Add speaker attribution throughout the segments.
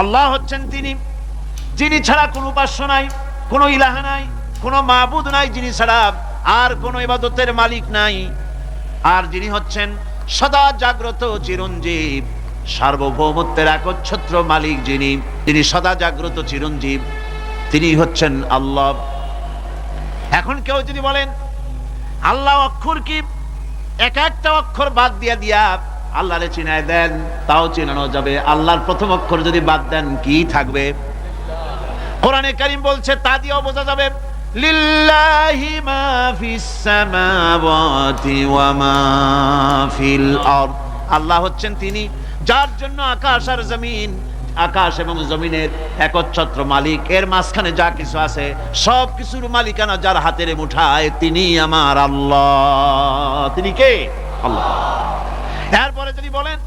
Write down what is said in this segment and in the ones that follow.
Speaker 1: আল্লাহ হচ্ছেন তিনি। যিনি ছাড়া কোনো উপাস্য নাই, কোনো ইলাহা নাই, কোনো মাবুদ নাই, যিনি ছাড়া আর কোনো ইবাদতের মালিক নাই। আর যিনি হচ্ছেন সদা জাগ্রত চিরঞ্জীব, সার্বভৌমত্বের একচ্ছত্র মালিক যিনি, তিনি সদা জাগ্রত চিরঞ্জীব, তিনি হচ্ছেন আল্লাহ। এখন কেউ যদি বলেন, আল্লাহ অক্ষর কি? এক একটা অক্ষর বাদ দিয়া দিয়া আল্লাহরে চিনায় দেন, তাও চিনানো যাবে। আল্লাহর প্রথম অক্ষর যদি বাদ দেন, কি থাকবে? কোরআনে কারিম বলছে, তা দিয়েও বোঝা যাবে আল্লাহ হচ্ছেন তিনি, যার জন্য আকাশ আর জমিন, আকাশ এবং জমিনের একচ্ছত্র মালিক। এর মাঝখানে যা কিছু আছে, সব কিছুর মালিকানা যার হাতের মুঠায়, তিনি আমার আল্লাহ। তিনি কে? আল্লাহ। এরপরে যদি বলেন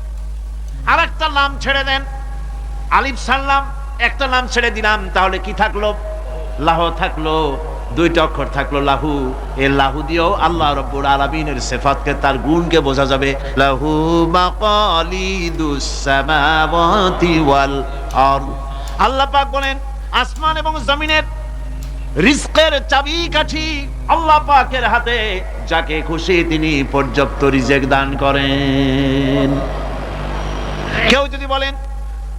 Speaker 1: আর একটা নাম ছেড়ে দেন, আলিফ সাল্লাম, একটা নাম ছেড়ে দিলাম, তাহলে কি থাকল? লাহ থাকল, দুইটা অক্ষর থাকল লাহু। এ লাহু দিয়েও আল্লাহ রব্বুল আলামিনের সিফাতকে, তার গুণকে বোঝা যাবে। লাহু আল্লাহ পাক বলেন, আসমান এবং জমিনের রিস্কের চাবি কাঠি আল্লাহ পাকের হাতে, যাকে খুশি তিনি পর্যাপ্ত রিজেক দান করেন। কেউ যদি বলেন,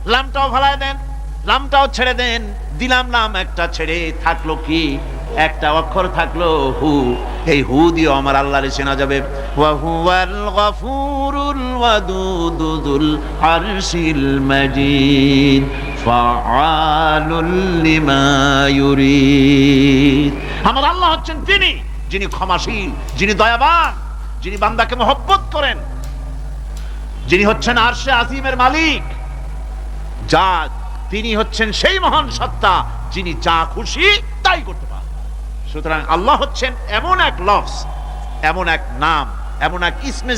Speaker 1: লামটাও ভালায় দেন, লামটাও ছেড়ে দেন, দিলাম নাম একটা ছেড়ে, থাকল কি? একটা অক্ষর থাকল হু। এই হু দিয়ে আমার আল্লাহরে চেনা যাবে। ওয়াহুয়াল গফুরুল ওয়াদুদুল আরশিল মাজিদ। আমার আল্লাহ হচ্ছেন তিনি, যিনি ক্ষমাশীল, যিনি দয়াবান, যিনি বান্দাকে মহব্বত করেন। যিনি হচ্ছেন আরশে আজিমের মালিক। যা তিনি হচ্ছেন সেই মহান সত্তা, যিনি যা খুশি তাই করতে পারেন। সুতরাং আল্লাহ হচ্ছেন এমন এক লফস এমন এক নাম, এমন এক ইসমে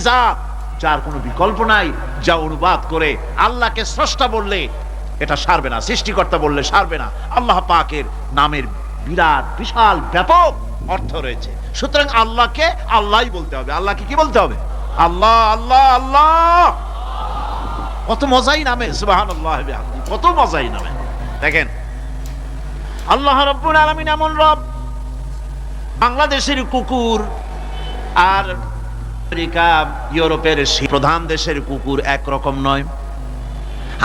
Speaker 1: যার কোনো বিকল্প নাই, যা অনুবাদ করে আল্লাহকে স্রষ্টা বললে এটা সারবে না। সৃষ্টিকর্তা বললে সারবে না। আল্লাহ পাকের নামের বিরাট, বিশাল, ব্যাপক অর্থ রয়েছে। সুতরাং আল্লাহকে আল্লাহই বলতে হবে। আল্লাহকে কি বলতে হবে? আল্লাহ আল্লাহ আল্লাহ! কত মজাই নামে সুবাহান আল্লাহ কত মজাই নামে। দেখেন, আল্লাহ রব্বুল আলমিন এমন রব, বাংলাদেশের কুকুর আর আমেরিকা, ইউরোপের প্রধান দেশের কুকুর একরকম নয়।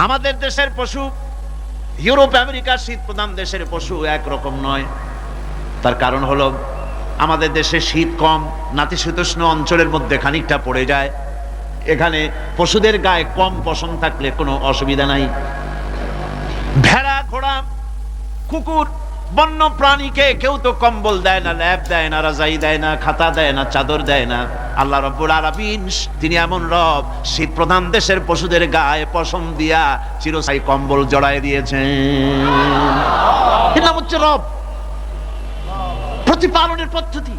Speaker 1: আমাদের দেশের পশু, ইউরোপ আমেরিকার শীত প্রধান দেশের পশু একরকম নয়। তার কারণ হলো, আমাদের দেশে শীত কম, নাতিশীতোষ্ণ অঞ্চলের মধ্যে খানিকটা পড়ে যায়। এখানে পশুদের গায়ে কম পশম থাকলে কোনো অসুবিধা নাই। ভেড়া, ঘোড়া, কুকুর বন্য প্রাণীকে কেউ তো কম্বল দেয় না, ল্যাব দেয় না, রাজাই দেয় না, খাতা দেয় না, চাদর দেয় না। আল্লাহ রব্বুল আলামিন, তিনি এমন রব, শীত প্রধান দেশের পশুদের গায়ে পশম দিয়া চিরস্থায়ী কম্বল জড়ায় দিয়েছেন। এর নাম হচ্ছে রব। প্রতিপালনের পদ্ধতি।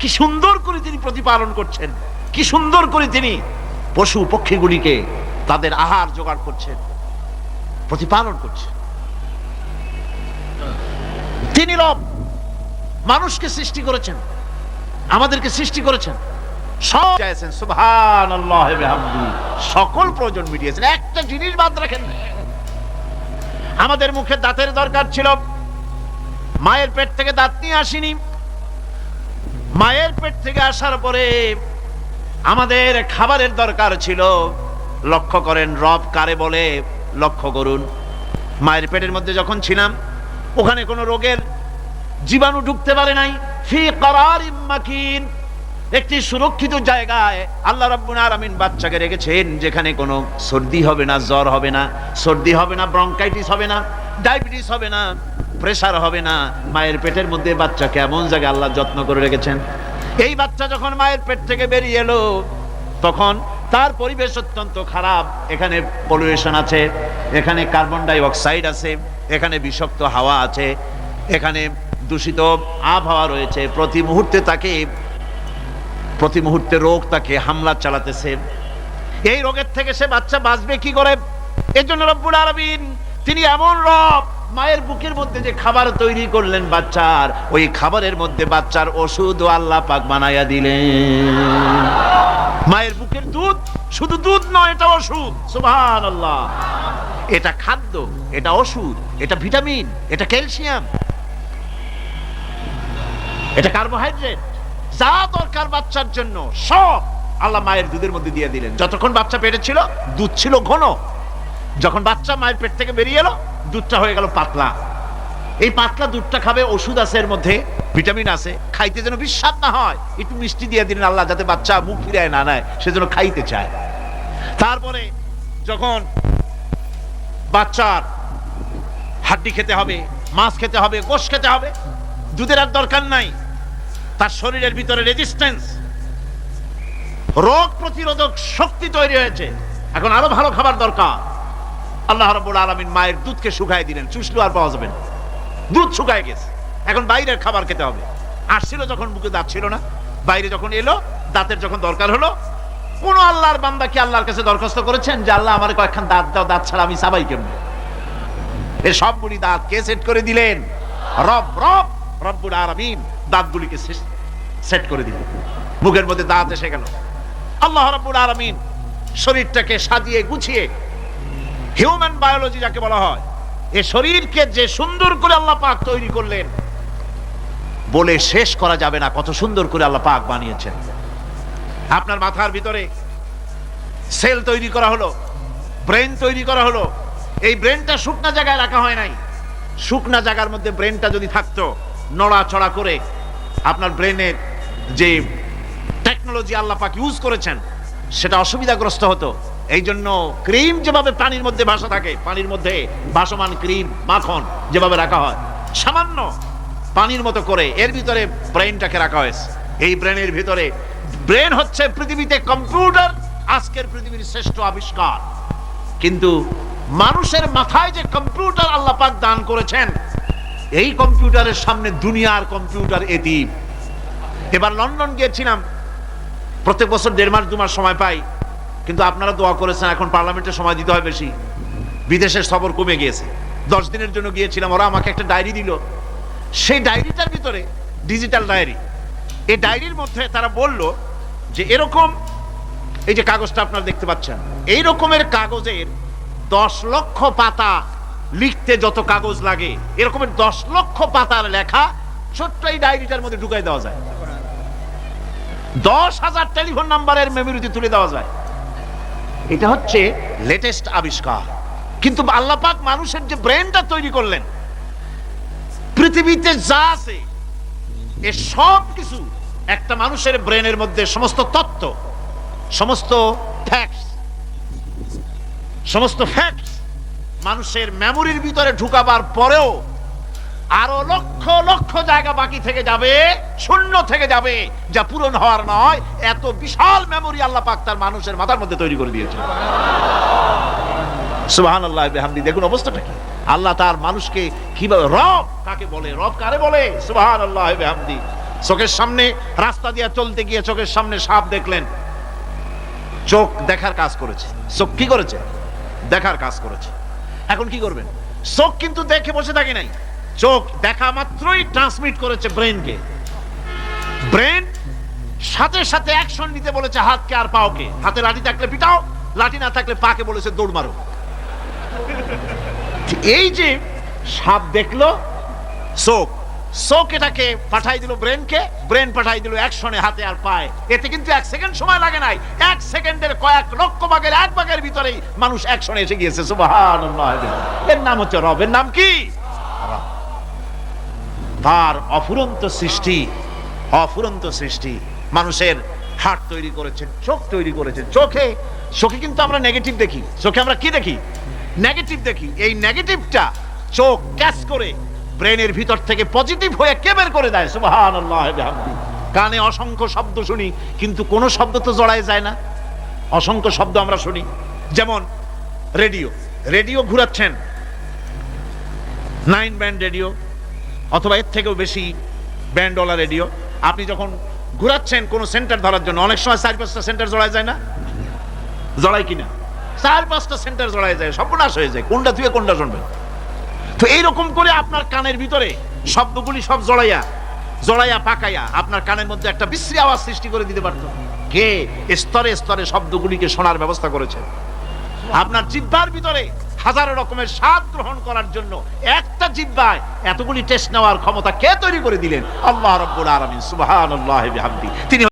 Speaker 1: কি সুন্দর করে তিনি প্রতিপালন করছেন। কি সুন্দর করে তিনি পশু পক্ষীগুলিকে তাদের আহার জোগাড় করছেন। প্রতিপালন করছেন। তিনি রব। মানুষকে সৃষ্টি করেছেন। আমাদেরকে সৃষ্টি করেছেন। সব চাইছেন বিহামদি সকল প্রয়োজন মিটিয়েছেন। একটা জিনিস বাদ রাখেন আমাদের মুখে দাঁতের দরকার ছিল। মায়ের পেট থেকে দাঁত নিয়ে আসিনি। মায়ের পেট থেকে আসার পরে আমাদের খাবারের দরকার ছিল। লক্ষ্য করেন রব কারে বলে, লক্ষ্য করুন। মায়ের পেটের মধ্যে যখন ছিলাম ওখানে কোনো রোগের জীবাণু ঢুকতে পারে নাই। একটি সুরক্ষিত জায়গায় আল্লাহ রাব্বুল আলামিন বাচ্চাকে রেখেছেন, যেখানে কোনো সর্দি হবে না, জ্বর হবে না, সর্দি হবে না ব্রঙ্কাইটিস হবে না, ডায়াবেটিস হবে না, প্রেসার হবে না, মায়ের পেটের মধ্যে বাচ্চাকে এমন জায়গায় আল্লাহ যত্ন করে রেখেছেন? এই বাচ্চা যখন মায়ের পেট থেকে বেরিয়ে এলো, তখন তার পরিবেশ অত্যন্ত খারাপ। এখানে পলিউশন আছে, এখানে কার্বন ডাই অক্সাইড আছে, এখানে বিষাক্ত হাওয়া আছে, এখানে দূষিত আবহাওয়া রয়েছে। প্রতি মুহূর্তে তাকে, প্রতি মুহূর্তে রোগ তাকে হামলা চালাতেছে। এই রোগের থেকে সে বাচ্চা বাঁচবে কি করে? এর জন্য রব্বুল আলামিন, তিনি এমন রব, মায়ের বুকের মধ্যে যে খাবার তৈরি করলেন বাচ্চার, ওই খাবারের মধ্যে বাচ্চার ওষুধ ও আল্লাহ পাক বানাইয়া দিলেন। মায়ের বুকের দুধ শুধু দুধ নয় এটা ওষুধ। সুবহানাল্লাহ। এটা খাদ্য, এটা ওষুধ, এটা ভিটামিন, এটা ক্যালসিয়াম। এটা কার্বোহাইড্রেট। যা দরকার বাচ্চার জন্য, সব আল্লাহ মায়ের দুধের মধ্যে দিয়ে দিলেন। যতক্ষণ বাচ্চা পেটে ছিল, দুধ ছিল ঘন। যখন বাচ্চা মায়ের পেট থেকে বেরিয়ে এলো, দুধটা হয়ে গেল পাতলা। এই পাতলা দুধটা খাবে, ওষুধ আছে এর মধ্যে, ভিটামিন আছে, খাইতে যেন বিস্বাদ না হয়, একটু মিষ্টি দিয়ে দিলেন আল্লাহ, যাতে বাচ্চা মুখ ফিরায় না নেয়, সেজন্য খাইতে চায়। তারপরে যখন বাচ্চার হাড্ডি খেতে হবে, মাছ খেতে হবে, গোশ খেতে হবে, দুধের আর দরকার নাই, তার শরীরের ভিতরে রেজিস্ট্যান্স রোগ প্রতিরোধক শক্তি তৈরি হয়েছে, এখন আরও ভালো খাবার দরকার। আল্লাহ রাব্বুল আলামিন মায়ের দুধকে শুকায় দিলেন, চুষলো আর পাওয়া যাবে না। দুধ শুকায় গেছে। এখন বাইরের খাবার খেতে হবে। আসছিল যখন বুকে দাঁত ছিল না, বাইরে যখন এলো, দাঁতের যখন দরকার হলো, কোন আল্লাহর বান্দা কি আল্লাহর কাছে দরখাস্ত করেছেন যে, আল্লাহ, আমার কয়েকখান দাঁত দাও, দাঁত ছাড়া আমি সাবাই কেমন? এ সবগুলি দাঁত কে সেট করে দিলেন? রব রব, রব্বুল আলামিন দাঁতগুলিকে সেট করে দিলেন। মুখের মধ্যে দাঁত এসে গেল। আল্লাহ রব্বুল আলামিন শরীরটাকে সাজিয়ে গুছিয়ে, হিউম্যান বায়োলজি যাকে বলা হয় এ শরীরকে যে সুন্দর করে আল্লাহ পাক তৈরি করলেন, বলে শেষ করা যাবে না কত সুন্দর করে আল্লাহ পাক বানিয়েছেন। আপনার মাথার ভিতরে সেল তৈরি করা হলো, ব্রেন তৈরি করা হলো, এই ব্রেনটা শুকনা জায়গায় রাখা হয় নাই। শুকনা জায়গার মধ্যে ব্রেনটা যদি থাকতো, নড়াচড়া করে আপনার ব্রেনের যে টেকনোলজি আল্লাহ পাক ইউজ করেছেন, সেটা অসুবিধাগ্রস্ত হতো। এই জন্য ক্রিম যেভাবে পানির মধ্যে ভাসা থাকে, পানির মধ্যে ভাসমান ক্রিম, মাখন যেভাবে রাখা হয়, সামান্য পানির মতো করে এর ভিতরে ব্রেনটাকে রাখা হয়েছে। এই ব্রেনের ভিতরে ব্রেন হচ্ছে পৃথিবীতে কম্পিউটার, আজকের পৃথিবীর শ্রেষ্ঠ আবিষ্কার। কিন্তু মানুষের মাথায় যে কম্পিউটার আল্লাহ পাক দান করেছেন, এই কম্পিউটারের সামনে দুনিয়ার কম্পিউটার এটি এবার লন্ডন গিয়েছিলাম, প্রত্যেক বছর দেড় মাস, দু মাস সময় পাই। কিন্তু আপনারা দোয়া করেছেন, এখন পার্লামেন্টে সময় দিতে হয় বেশি। বিদেশের সফর কমে গিয়েছে। দশ দিনের জন্য গিয়েছিলাম, ওরা আমাকে একটা ডায়েরি দিল। সেই ডায়েরিটার ভিতরে ডিজিটাল ডায়েরি এই ডায়েরির মধ্যে তারা বলল যে এরকম, এই যে কাগজটা আপনারা দেখতে পাচ্ছেন, এই রকমের কাগজের দশ লক্ষ পাতা লিখতে যত কাগজ লাগে, এরকমের দশ লক্ষ পাতার লেখা ছোট্ট এই ডায়েরিটার মধ্যে ঢুকাই দেওয়া যায়। দশ হাজার টেলিফোন নাম্বারের মেমোরিতে তুলে দেওয়া যায়। এটা হচ্ছে লেটেস্ট আবিষ্কার। কিন্তু আল্লাহ পাক মানুষের যে ব্রেনটা তৈরি করলেন, পৃথিবীতে যা আছে, এ সব কিছু একটা মানুষের ব্রেনের মধ্যে সমস্ত তত্ত্ব, সমস্ত ফ্যাক্টস সমস্ত ফ্যাক্টস মানুষের মেমোরির ভিতরে ঢুকাবার পরেও আরও লক্ষ লক্ষ জায়গা বাকি থেকে যাবে, শূন্য থেকে যাবে, যা পূরণ হওয়ার নয়। এত বিশাল মেমোরি আল্লাহ পাক তার মানুষের মাথার মধ্যে তৈরি করে দিয়েছে। সুবহান আল্লাহ বেহামদি, দেখুন অবস্থাটা কি? আল্লাহ তার মানুষকে কীভাবে, রব কাকে বলে? রব কারে বলে? সুবহান আল্লাহ বেহামদি। চোখের সামনে রাস্তা দিয়ে চলতে গিয়ে চোখের সামনে সাপ দেখলেন। চোখ দেখার কাজ করেছে। চোখ কি করেছে? দেখার কাজ করেছে। এখন কি করবেন? চোখ কিন্তু দেখে বসে থাকে নাই। চোখ দেখা মাত্রই ট্রান্সমিট করেছে ব্রেনকে ব্রেন সাথে সাথে অ্যাকশন নিতে বলেছে হাতকে আর পাওকে। হাতে লাঠি থাকলে পিটাও, লাঠি না থাকলে পাকে বলেছে দৌড় মারো। এই যে সাপ দেখল, চোখ। চোখ এটাকে পাঠাই দিল ব্রেনকে ব্রেন পাঠাই দিল অ্যাকশনে হাতে আর পায়। এতে কিন্তু এক সেকেন্ড সময় লাগে নাই। এক সেকেন্ডের কয়েক লক্ষ ভাগের এক ভাগের ভিতরেই মানুষ অ্যাকশনে এসে গিয়েছে। সুবহানাল্লাহ। এর নাম হচ্ছে রবের নাম কি। তার অফুরন্ত সৃষ্টি অফুরন্ত সৃষ্টি। মানুষের হার্ট তৈরি করেছেন, চোখ তৈরি করেছেন। চোখে চোখে কিন্তু আমরা নেগেটিভ দেখি। চোখে আমরা কি দেখি? নেগেটিভ দেখি। এই নেগেটিভটা চোখ ক্যাচ করে ব্রেনের ভিতর থেকে পজিটিভ হয়ে কে বের করে দেয়? সুবহানাল্লাহ কানে অসংখ্য শব্দ শুনি, কিন্তু কোনো শব্দ তো জড়ায় যায় না। অসংখ্য শব্দ আমরা শুনি। যেমন রেডিও রেডিও ঘুরাচ্ছেন। নাইন ব্যান্ড রেডিও অথবা এর থেকেও বেশি ব্যান্ডওয়ালা রেডিও। আপনি যখন ঘুরাচ্ছেন কোনো সেন্টার ধরার জন্য, অনেক সময় চার পাঁচটা সেন্টার জড়ায় যায় না? জড়ায় কিনা? চার পাঁচটা সেন্টার জড়ায় যায়, সর্বনাশ হয়ে যায়। কোনটা তুই কোনটা শুনবেন তো এইরকম করে আপনার কানের ভিতরে শব্দগুলি সব জড়াইয়া জড়াইয়া পাকাইয়া আপনার কানের মধ্যে একটা বিশ্রী আওয়াজ সৃষ্টি করে দিতে পারতো। কে? স্তরে স্তরে শব্দগুলিকে শোনার ব্যবস্থা করেছে। আপনার জিব্বার ভিতরে হাজারো রকমের স্বাদ গ্রহণ করার জন্য একটা জিব্বায় এতগুলি টেস্ট নেওয়ার ক্ষমতা কে তৈরি করে দিলেন? আল্লাহ রব্বুল আলমিন সুবাহ তিনি